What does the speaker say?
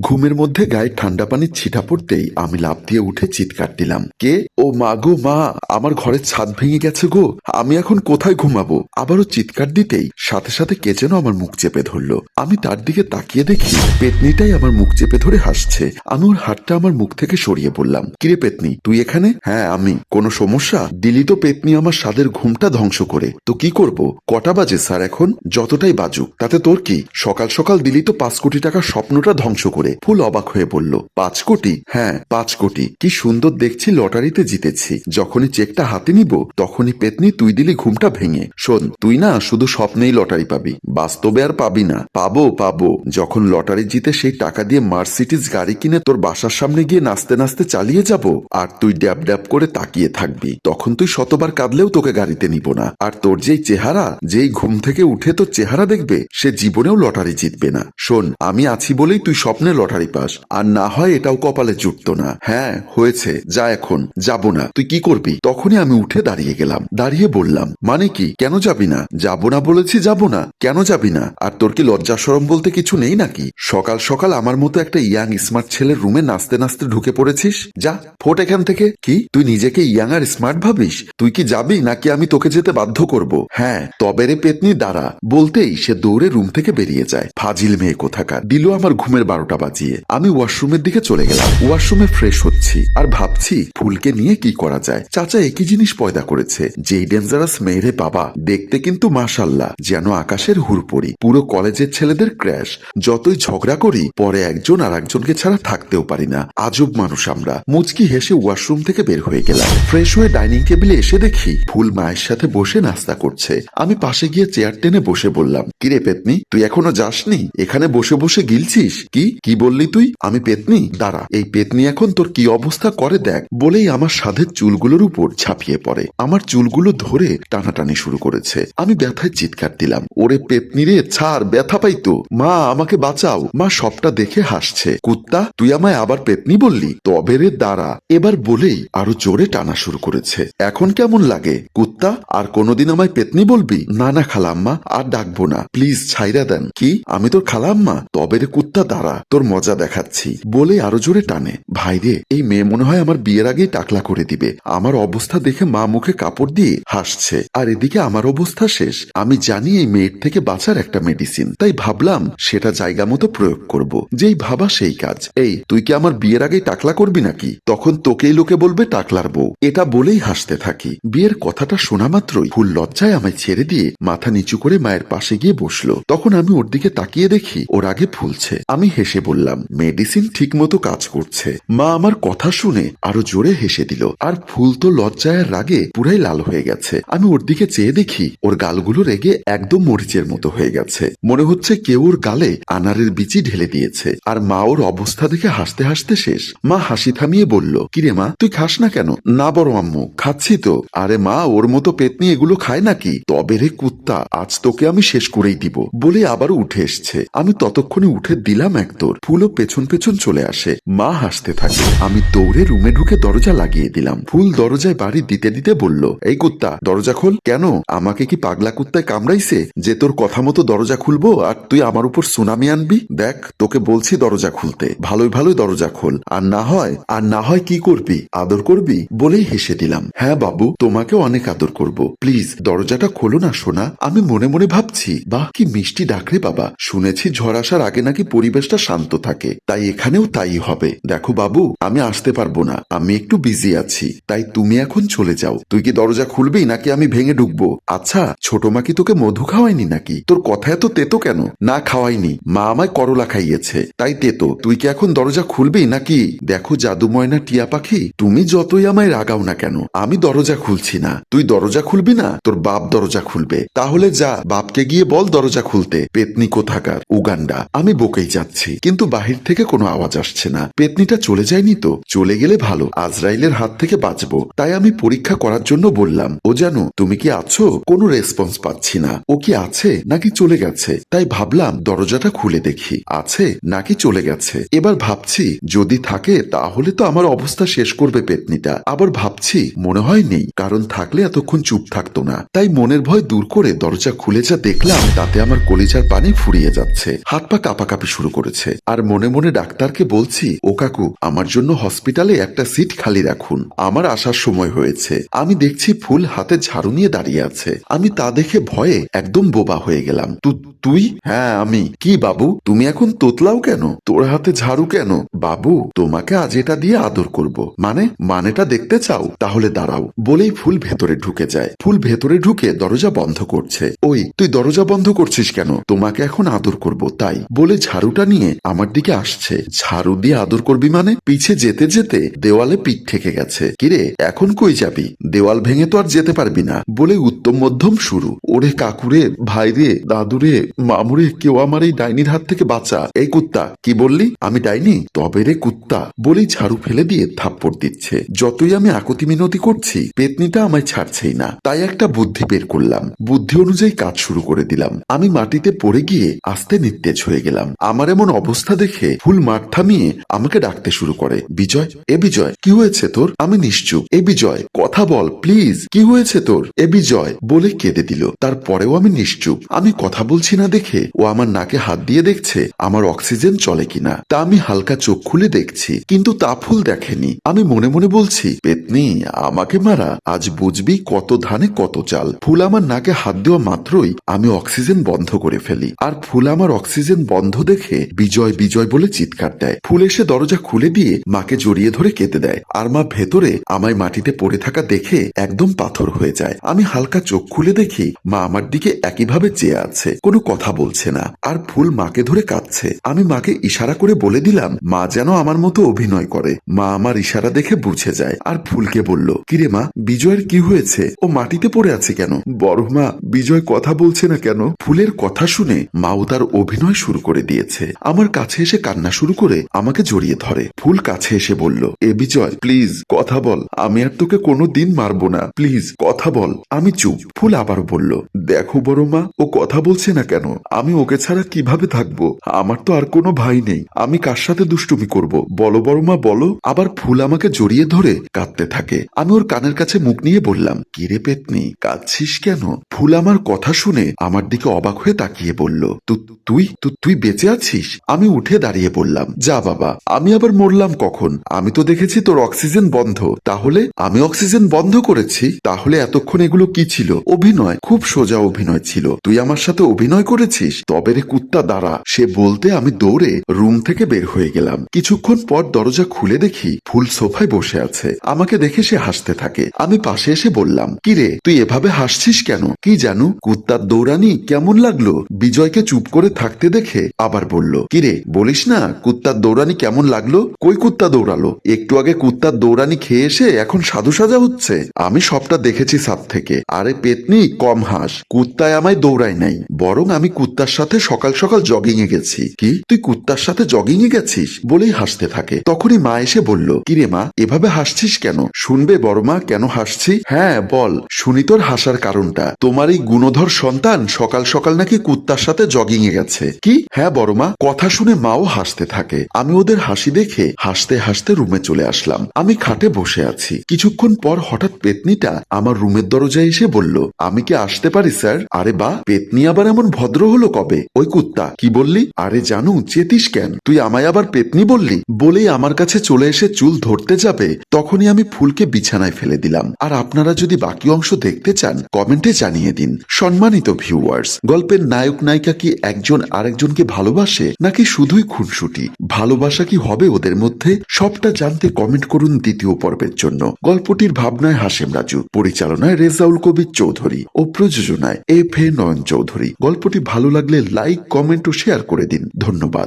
ঘুমের মধ্যে গায়ে ঠান্ডা পানির ছিটা পড়তেই আমি লাফ দিয়ে উঠে চিৎকার দিলাম। কে? ও মা গো, মা, আমার ঘরের ছাদ ভেঙে গেছে গো। আমি এখন কোথায় ঘুমাবো? আবারও চিৎকার দিতেই সাথে সাথে কে যেন আমার মুখ চেপে ধরলো। আমি তার দিকে তাকিয়ে দেখি পেতনিটাই আমার মুখ চেপে ধরে হাসছে। আমি ওর হাতটা আমার মুখ থেকে সরিয়ে বললাম, কিরে পেতনি, তুই এখানে? হ্যাঁ আমি। কোনো সমস্যা? দিলি তো পেতনি আমার স্বাদের ঘুমটা ধ্বংস করে। তো কি করব? কটা বাজে স্যার এখন? যতটাই বাজুক। তাতে তোর কি? সকাল সকাল দিলি তো পাঁচ কোটি টাকার স্বপ্নটা ধ্বংস করে ফুল অবাক হয়ে বলল, পাঁচ কোটি? হ্যাঁ পাঁচ কোটি। কি সুন্দর দেখছি লটারিতে জিতেছি। যখনই চেকটা হাতে নিব, তখনই পেতনি তুই দিলি ঘুমটা ভেঙে। শোন, তুই না শুধু স্বপ্নেই লটারি পাবি। বাস্তবে আর পাবি না। পাবো পাবো। যখন লটারি জিতে সেই টাকা দিয়ে মার্সিডিজ গাড়ি কিনে তোর বাসার সামনে গিয়ে নাচতে নাচতে চালিয়ে যাব, আর তুই ড্যাব ড্যাব করে তাকিয়ে থাকবি, তখন তুই শতবার কাঁদলেও তোকে গাড়িতে নিব না। আর তোর যেই চেহারা, যেই ঘুম থেকে উঠে তোর চেহারা দেখবে, সে জীবনেও লটারি জিতবে না। শোন, আমি আছি বলেই তুই স্বপ্নে লটারি পাস। আর না হয় এটাও কপালে জুটতো না। হ্যাঁ হয়েছে। যা এখন। যাব না। তুই কি করবি? তখনই আমি উঠে দাঁড়িয়ে গেলাম। দাঁড়িয়ে বললাম মানে কি? কেন যাবি না? যাব না বলেছি যাব না। কেন যাবি না? আর তোর কি লজ্জা সরম বলতে কিছু নেই নাকি? সকাল সকাল আমার মতো একটা ইয়াং, স্মার্ট ছেলের রুমে নাচতে নাচতে ঢুকে পড়েছিস? যা, ফোট এখান থেকে। কি? তুই নিজেকে ইয়াং আর স্মার্ট ভাবিস? তুই কি যাবি নাকি আমি তোকে যেতে বাধ্য করব? হ্যাঁ তবে রে পেতনি, দাঁড়া। বলতেই সে দৌড়ে রুম থেকে বেরিয়ে যায়। ফাজিল মেয়ে কোথাকার? দিল আমার ঘুমের বারোটা বাজিয়ে আমি ওয়াশরুমের দিকে চলে গেলাম। ওয়াশরুমে ফ্রেশ হচ্ছি। আর ভাবছি, ফুলকে নিয়ে কি করা যায়? চাচা একই জিনিস পয়দা করেছে। যেই ডেঞ্জারাস মেয়েরে বাবা, দেখতে কিন্তু মাশাল্লাহ যেন আকাশের হুড়পড়ি। পুরো কলেজের ছেলেদের ক্র্যাশ যতই ঝগড়া করি, পরে একজন আর একজনকে ছাড়া থাকতেও পারি না। আজব মানুষ আমরা। মুচকি হেসে ওয়াশরুম থেকে বের হয়ে গেলাম। ফ্রেশ হয়ে ডাইনিং টেবিলে এসে দেখি, ফুল মায়ের সাথে বসে নাস্তা করছে। আমি পাশে গিয়ে চেয়ার টেনে বসে বললাম, কিরে পেতনি, তুই এখনও যাসনি? এখানে বসে বসে গিলছিস? কি? কি বললি তুই? আমি পেতনি? দাঁড়া, এই পেতনি এখন তোর কি অবস্থা করে দেখ। বলেই আমার সাধের চুলগুলোর উপর ঝাঁপিয়ে পড়ে। আমার চুলগুলো ধরে টানাটানি শুরু করেছে। আমি ব্যথায় চিৎকার দিলাম। ওরে পেতনি রে, ছাড়, ব্যথা পাইতো মা, আমাকে বাঁচাও। মা সবটা দেখে হাসছে। কুত্তা, তুই আমায় আবার পেতনি বললি? তবে রে, দাঁড়া। এবার বলেই আরও জোরে টানা শুরু করেছে। এখন কেমন লাগে? কুত্তা, আর কোনোদিন আমায় পেতনি বলবি? না না, খালাম্মা, আর ডাকবো না। প্লিজ, ছাইরা দেন। কি? আমি তোর খালাম্মা? তবে রে, কুত্তা, দাঁড়া। তোর মজা দেখাচ্ছি। বলে আরও জোরে টানে। ভাইরে এই মেয়ে মনে হয় আমার বিয়ের আগেই টাকলা করে দিবে। আমার অবস্থা দেখে মা মুখে কাপড় দিয়ে হাসছে। আর এদিকে আমার অবস্থা শেষ। আমি জানি এই মেয়ের থেকে বাঁচার একটা মেডিসিন তাই ভাবলাম সেটা জায়গা মতো প্রয়োগ করব। যেই ভাবা সেই কাজ। এই, তুই কি আমার বিয়ের আগেই টাকলা করবি নাকি? তখন তোকেই লোকে বলবে টাকলার বউ। এটা বলেই হাসতে থাকি। বিয়ের কথাটা শোনা মাত্রই ফুল লজ্জায় আমায় ছেড়ে দিয়ে মাথা নিচু করে মায়ের পাশে গিয়ে বসল। তখন আমি ওর দিকে তাকিয়ে দেখি ওর আগে ফুলছে। আমি হেসে বললাম, মেডিসিন ঠিক মতো কাজ করছে। মা আমার কথা শুনে আরও জোরে হেসে দিল। আর ফুল তো লজ্জায় রাগে পুরাই লাল হয়ে গেছে। আমি ওর দিকে চেয়ে দেখি, ওর গালগুলো রেগে একদম মরিচের মতো হয়ে গেছে। মনে হচ্ছে কেউ ওর গালে আনারের বিচি ঢেলে দিয়েছে। আর মা ওর অবস্থা দেখে হাসতে হাসতে শেষ। মা হাসি থামিয়ে বলল, কিরে মা, তুই খাস না কেন? না বড় আম্মু, খাচ্ছি তো। আরে মা, ওর মতো পেতনি এগুলো খায় নাকি? তবে রে কুত্তা, আজ তোকে আমি শেষ করেই দিব। বলে আবার উঠে এসছে। আমি ততক্ষণে উঠে দিলাম এক দৌড়। ফুলও পেছন পেছন চলে আসে। মা হাসতে থাকে। আমি দৌড়ে রুমে ঢুকে দরজা লাগিয়ে দিলাম। ফুল দরজায় বাড়ি দিতে দিতে বলল, এই কুত্তা, দরজা খোল। কেন? আমাকে কি পাগলা কুত্তায় কামড়াইছে? যে তোর কথা মতো দরজা খুলবো আর তুই আমার উপর সুনামি আনবি? দেখ, তোকে বলছি দরজা খুলতে। ভালোই ভালোই দরজা খোল। আর না হয়, আর না হয় কি করবি? আদর করবি? বলেই হেসে দিলাম। হ্যাঁ বাবু তোমাকে অনেক আদর করব। প্লিজ, দরজাটা খোলো না সোনা। আমি মনে মনে ভাবছি, বাহ, কি মিষ্টি ডাকরে বাবা। শুনেছি ঝড় আসার আগে নাকি পরিবেশটা শান্ত থাকে। তাই এখানেও তাই হবে। দেখো বাবু, আমি আসতে পারব না। আমি একটু বিজি আছি। তাই তুমি এখন চলে যাও। তুই কি দরজা খুলবি নাকি আমি ভেঙে ঢুকবো? আচ্ছা ছোট মা কি তোকে মধু খাওয়ায়নি নাকি? তোর কথা এত তেতো কেন? না খাওয়াইনি মা আমায় করলা খাইয়েছে। তাই তেতো। তুই কি এখন দরজা খুলবি নাকি? দেখো জাদু ময়না, টিয়া পাখি, তুমি যতই আমায় রাগাও না কেন, আমি দরজা খুলছি না। তুই দরজা খুলবি না? তোর বাপ দরজা খুলবে। তাহলে যা, বাপকে গিয়ে বল দরজা খুলতে। পেতনি কোথাকার? উগান্ডা। আমি বকেই যাচ্ছি। কিন্তু বাহির থেকে কোনো আওয়াজ আসছে না। পেতনিটা চলে যায়নি তো? চলে গেলে ভালো। আজরাইলের হাত থেকে বাঁচবো। তাই আমি পরীক্ষা করার জন্য বললাম, ও জানো, তুমি কি আছো? কোনো রেসপন্স পাচ্ছি না। ও কি আছে নাকি চলে গেছে? তাই ভাবলাম, দরজাটা খুলে দেখি। আছে নাকি চলে গেছে? এবার ভাবছি, যদি থাকে, তাহলে তো আমার অবস্থা শেষ করবে পেতনিটা। আবার ভাবছি, মনে হয় নেই, কারণ থাকলে এতক্ষণ চুপ থাকতো না। তাই মনের ভয় দূর করে দরজা খুলে যা দেখলাম, তাতে আমার কলিজার পানি ফুরিয়ে যাচ্ছে। হাত পা কাঁপাকাঁপি শুরু করেছে। আর মনে মনে ডাক্তারকে বলছি, ও কাকু, আমার জন্য হসপিটালে একটা সিট খালি রাখুন। আমার আসার সময় হয়েছে। আমি দেখছি ফুল হাতে ঝাড়ু নিয়ে দাঁড়িয়ে আছে। আমি তা দেখে ভয়ে একদম বোবা হয়ে গেলাম। তুই? হ্যাঁ আমি। কি বাবু? তুমি এখন তোতলাও কেন? তোর হাতে ঝাড়ু কেন? বাবু, তোমাকে আজ এটা দিয়ে আদর করব। মানে মানেটা দেখতে চাও? তাহলে দাঁড়াও। বলেই ফুল ভেতরে ঢুকে যায়। ফুল ভেতরে ঢুকে দরজা বন্ধ করছে। ওই, তুই দরজা বন্ধ করছিস কেন? তোমাকে এখন আদর করব, তাই। বলে ঝাড়ুটা নিয়ে আমার দিকে আসছে। ঝাড়ু দিয়ে আদর করবি মানে? পিছে যেতে যেতে দেওয়ালে পিঠ ঠেকে গেছে। কিরে, এখন কই যাবি? দেওয়াল ভেঙে তো আর যেতে পারবি না। বলে উত্তম মধ্যম শুরু। ওরে কাকুরে, ভাইরে, দাদুরে, মামুরে, কেউ আমার এই ডাইনির হাত থেকে বাঁচা। এই কুত্তা, কি বললি? আমি ডাইনি? তবে রে কুত্তা বলি ঝাড়ু ফেলে দিয়ে থাপ্পড় দিচ্ছে। যতই আমি আকতি মিনতি করছি, পেতনিটা আমায় ছাড়ছেই না। তাই একটা বুদ্ধি বের করলাম। বুদ্ধি অনুযায়ী কাজ শুরু করে দিলাম। আমি মাটিতে পড়ে গিয়ে আস্তে নিত্তেজ হয়ে গেলাম। আমার এমন অবস্থা দেখে ফুল মাঠ থামিয়ে আমাকে ডাকতে শুরু করে, বিজয়, এ বিজয়, কি হয়েছে তোর? আমি নিশ্চুপ, এ বিজয় কথা বল প্লিজ কি হয়েছে তোর? এ বিজয় বলে কেঁদে দিল। তারপরেও আমি নিশ্চুপ। আমি কথা বলছি না দেখে। ও আমার নাকে হাত দিয়ে দেখছে আমার অক্সিজেন চলে কিনা। তা আমি হালকা চোখ খুলে দেখছি, কিন্তু তা ফুল দেখেনি। আমি মনে মনে বলছি, পেতনি, আমাকে মারা। আজ বুঝবি কত ধানে কত চাল। ফুল আমার নাকে হাত দেওয়া মাত্রই আমি অক্সিজেন বন্ধ করে ফেলি। আর ফুল আমার অক্সিজেন বন্ধ দেখে বিজয় বিজয় বলে চিৎকার দেয়। ফুল এসে দরজা খুলে দিয়ে মাকে জড়িয়ে ধরে কেঁদে দেয়। আর মা ভেতরে আমায় মাটিতে পড়ে থাকা দেখে একদম পাথর হয়ে যায়। আমি হালকা চোখ খুলে দেখি মা আমার দিকে একইভাবে চেয়ে আছে। কোনো কথা বলছে না। আর ফুল মাকে ধরে কাঁদছে। আমি মাকে ইশারা করে বলে দিলাম, মা যেন আমার মতো অভিনয় করে। মা আমার ইশারা দেখে বুঝে যায়। আর ফুলকে বলল, কিরে মা, বিজয়ের কি হয়েছে? ও মাটিতে পড়ে আছে কেন? বড় মা, বিজয় কথা বলছে না কেন? ফুলের কথা শুনে মাও তার অভিনয় শুরু করে দিয়েছে। আমার কাছে এসে কান্না শুরু করে আমাকে জড়িয়ে ধরে। ফুল কাছে এসে বলল, এ বিজয়, প্লিজ, কথা বল। আমি আর তোকে কোনো দিন মারবো না। প্লিজ, কথা বল। আমি চুপ। ফুল আবার বলল, দেখো বড় মা, ও কথা বলছে না কেন? আমি ওকে ছাড়া কীভাবে থাকব? আমার তো আর কোনো ভাই নেই। আমি কার সাথে দুষ্টুমি করব? বলো বড় মা, বলো। আবার ফুল আমাকে জড়িয়ে ধরে কাঁদতে থাকে। আমি ওর কানের কাছে মুখ নিয়ে বললাম, কিরে পেতনি, কাঁদছিস কেন? ফুল আমার কথা শুনে আমার দিকে অবাক হয়ে তাকিয়ে বলল, "তু- তুই তুই বেঁচে আছিস? আমি উঠে দাঁড়িয়ে বললাম, যা বাবা, আমি আবার মরলাম কখন? আমি তো দেখেছি তোর অক্সিজেন বন্ধ। তাহলে আমি অক্সিজেন বন্ধ করেছি, তাহলে এতক্ষণ এগুলো কি ছিল? অভিনয়, খুব সোজা অভিনয় ছিল। তুই আমার সাথে অভিনয় করেছিস? তবে রে কুত্তা, দাঁড়া। সে বলতে আমি দৌড়ে রুম থেকে বের হয়ে গেলাম। কিছুক্ষণ পর দরজা খুলে দেখি ফুল সোফায় বসে আছে। আমাকে দেখে সে হাসতে থাকে। আমি পাশে এসে বললাম কিরে তুই এভাবে হাসছিস কেন? কি জানু? কুত্তার দৌড়ানি কেমন লাগল? বিজয়কে চুপ করে থাকতে দেখে আবার বলল কিরে বলিস না, কুত্তার দৌড়ানি কেমন লাগল? কই কুত্তা দৌড়ালো? একটু আগে কুত্তার দৌড়ানি খেয়ে এসে এখন সাধু সাজা হচ্ছে? আমি সবটা দেখেছি সাপ থেকে। আরে পেতনি, কম হাস। কুত্তায় আমায় দৌড়ায় নাই। বরং আমি কুত্তার সাথে সকাল সকাল জগিং এ গেছি। কি? তুই কুত্তার সাথে জগিং এ গেছিস? বলেই হাসতে থাকে। তখনই মা এসে বলল, কিরে মা, এভাবে হাসছিস কেন? শুনবে বড় মা, কেন হাসছি? হ্যাঁ বল। শুনি তোর হাসার কারণটা। তোমার এই গুণধর সন্তান সকাল সকাল নাকি কুত্তার সাথে জগিং এ গেছে? কি? হ্যাঁ বড় মা। কথা শুনে মাও হাসতে থাকে। আমি ওদের হাসি দেখে হাসতে হাসতে রুমে চলে আসলাম। আমি খাটে বসে আছি। কিছুক্ষণ পর হঠাৎ পেতনিটা আমার রুমের দরজায় এসে বলল, আমি কি আসতে পারি, স্যার? আরে বা, পেতনি আবার এমন ভদ্র হলো কবে? ওই কুত্তা, কি বললি? আরে জানু, চেতিস কেন? তুই আমায় আবার পেতনি বললি? বলেই আমার কাছে চলে এসে চুল ধরতে যাবে, তখনই আমি ফুলকে বিছানায় ফেলে দিলাম। আর আপনারা যদি বাকি অংশ দেখতে চান, কমেন্টে জানিয়ে দিন। সম্মানিত ভিউয়ার্স, গল্পের নায়ক নায়িকা কি একজন আরেকজনকে ভালোবাসে, নাকি শুধুই খুনসুটি? ভালোবাসা কি হবে ওদের মধ্যে? সবটা জানতে কমেন্ট করুন দ্বিতীয় পর্বের জন্য। গল্পটির ভাবনায় হাসেম রাজু, পরিচালনায় রেজাউল কবির চৌধুরী ও প্রযোজনায় এফ এ নয়ন চৌধুরী। গল্পটি ভালো লাগলে লাইক, কমেন্ট ও শেয়ার করে দিন। ধন্যবাদ।